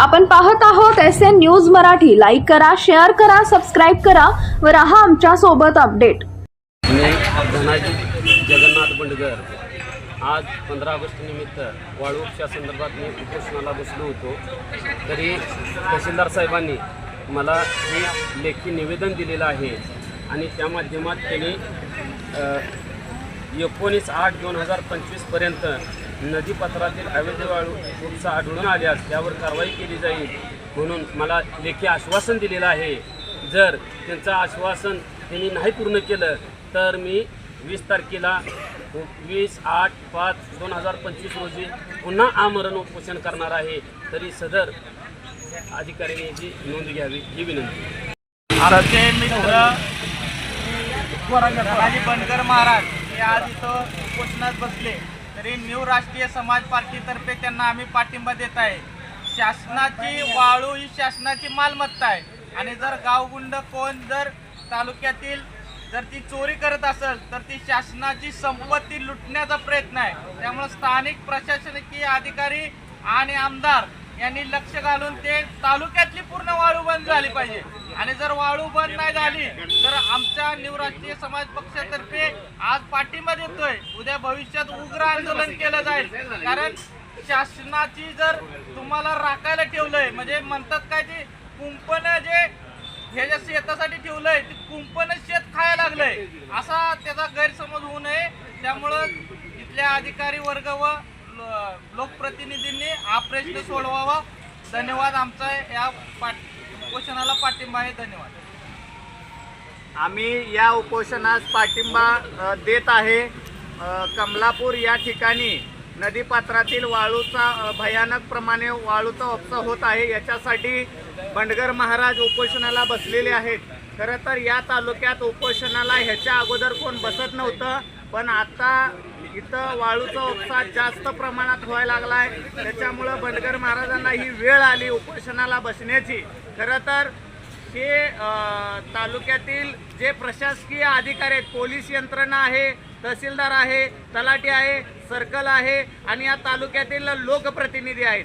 आपण पाहत आहोत S N news Marathi. Like करा शेअर करा सबस्क्राईब करा व राहा आमच्यासोबत अपडेट मी धनाजी जगन्नाथ बंडगर. आज पंधरा ऑगस्ट निमित्त वाळूच्या संदर्भात मी उपोषणाला बसलो होतो. तरी तहसीलदार साहेबांनी मला हे लेखी निवेदन दिलेलं आहे आणि त्या माध्यमात त्यांनी एकोणीस आठ दोन हजार पंचवीसपर्यंत नदीपात्रातील अवैध वाळू उपसा आढळून आल्यास त्यावर कारवाई केली जाईल म्हणून मला लेखी आश्वासन दिलेलं आहे. जर त्यांचं आश्वासन त्यांनी नाही पूर्ण केलं तर मी वीस तारखेला वीस आठ पाच दोन हजार पंचवीस रोजी पुन्हा आमरण उपोषण करणार आहे. तरी सदर अधिकाऱ्यांनी याची नोंद घ्यावी ही विनंती. आमचे मित्र बनकर महाराज हे आज इथं उपोषणात बसले. तरी न्यू राष्ट्रीय समाज पार्टीतर्फे त्यांना आम्ही पाठिंबा देत आहे. शासनाची वाळू ही शासनाची मालमत्ता आहे. आणि जर गावगुंड कोण जर तालुक्यातील जर ती चोरी करत असेल तर ती शासनाची संपत्ती लुटण्याचा प्रयत्न आहे. त्यामुळे स्थानिक प्रशासकीय अधिकारी आणि आमदार यांनी लक्ष घालून ते तालुक्यातली पूर्ण वाळू बंद झाली पाहिजे. आणि जर वाळू बंद नाही झाली तर आमच्या न्यू राष्ट्रीय समाज पक्षातर्फे आज पाठिंबा देतोय. उद्या भविष्यात उग्र आंदोलन केलं जाईल. कारण शासनाची जर तुम्हाला राखायला ठेवलंय म्हणजे म्हणतात काय ते कुंपण जे ह्याच्या शेतासाठी ठेवलंय ते कुंपण शेत खायला लागलंय. असा त्याचा गैरसमज होऊ नये. त्यामुळं इथल्या अधिकारी वर्ग व लोकप्रतिनिधींनी हा प्रश्न सोडवावा. धन्यवाद. आमचा या पाठ उपोषणाला पाठिंबा आहे. धन्यवाद. आम्ही या उपोषणास पाठिंबा देत आहे. कमलापूर या ठिकाणी नदीपात्रातील वाळूचा भयानक प्रमाणे वाळूचा उपसा होत आहे. याच्यासाठी बंडगर महाराज उपोषणाला बसलेले आहेत. खरं तर या तालुक्यात उपोषणाला ह्याच्या अगोदर कोण बसत नव्हतं पण आता इथं वाळूचा उपसा जास्त प्रमाणात व्हायला लागला आहे त्याच्यामुळं बंडगर महाराजांना ही वेळ आली उपोषणाला बसण्याची. खरं तर हे तालुक्यातील जे प्रशासकीय अधिकारी आहेत पोलीस यंत्रणा आहे तहसीलदार आहे तलाठी आहे सर्कल आहे आणि या तालुक्यातील लोकप्रतिनिधी आहेत.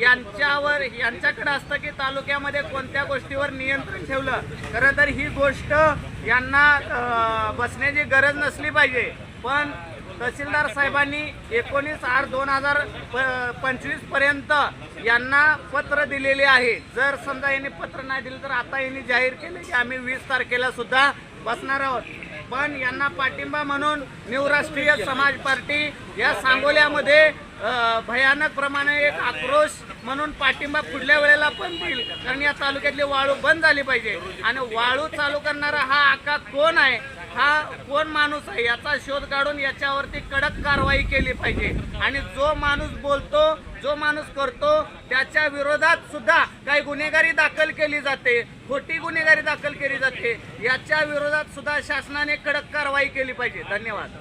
यांच्यावर यांच्याकडे असतं की तालुक्यामध्ये कोणत्या गोष्टीवर नियंत्रण ठेवलं खरं तर ही गोष्ट यांना बसण्याची गरज नसली पाहिजे. पण तहसीलदार साहेबांनी एकोणीस आठ दोन हजार प पंचवीसपर्यंत यांना पत्र दिलेले आहे. जर समजा यांनी पत्र नाही दिलं तर आता यांनी जाहीर केले की आम्ही वीस तारखेला सुद्धा बसणार आहोत. पण यांना पाठिंबा म्हणून न्यू राष्ट्रीय समाज पार्टी या सांगोल्यामध्ये भयानक प्रमाणे एक आक्रोश म्हणून पाठिंबा पुढल्या वेळेला पण देईल. कारण या तालुक्यातली वाळू बंद झाली पाहिजे. आणि वाळू चालू करणारा हा आका कोण आहे? हा कोण माणूस आहे याचा शोध काढून याच्यावरती कडक कारवाई केली पाहिजे. आणि जो माणूस बोलतो जो माणूस करतो त्याच्या विरोधात सुद्धा काही गुन्हेगारी दाखल केली जाते. खोटी गुन्हेगारी दाखल केली जाते. याच्या विरोधात सुद्धा शासनाने कडक कारवाई केली पाहिजे. धन्यवाद.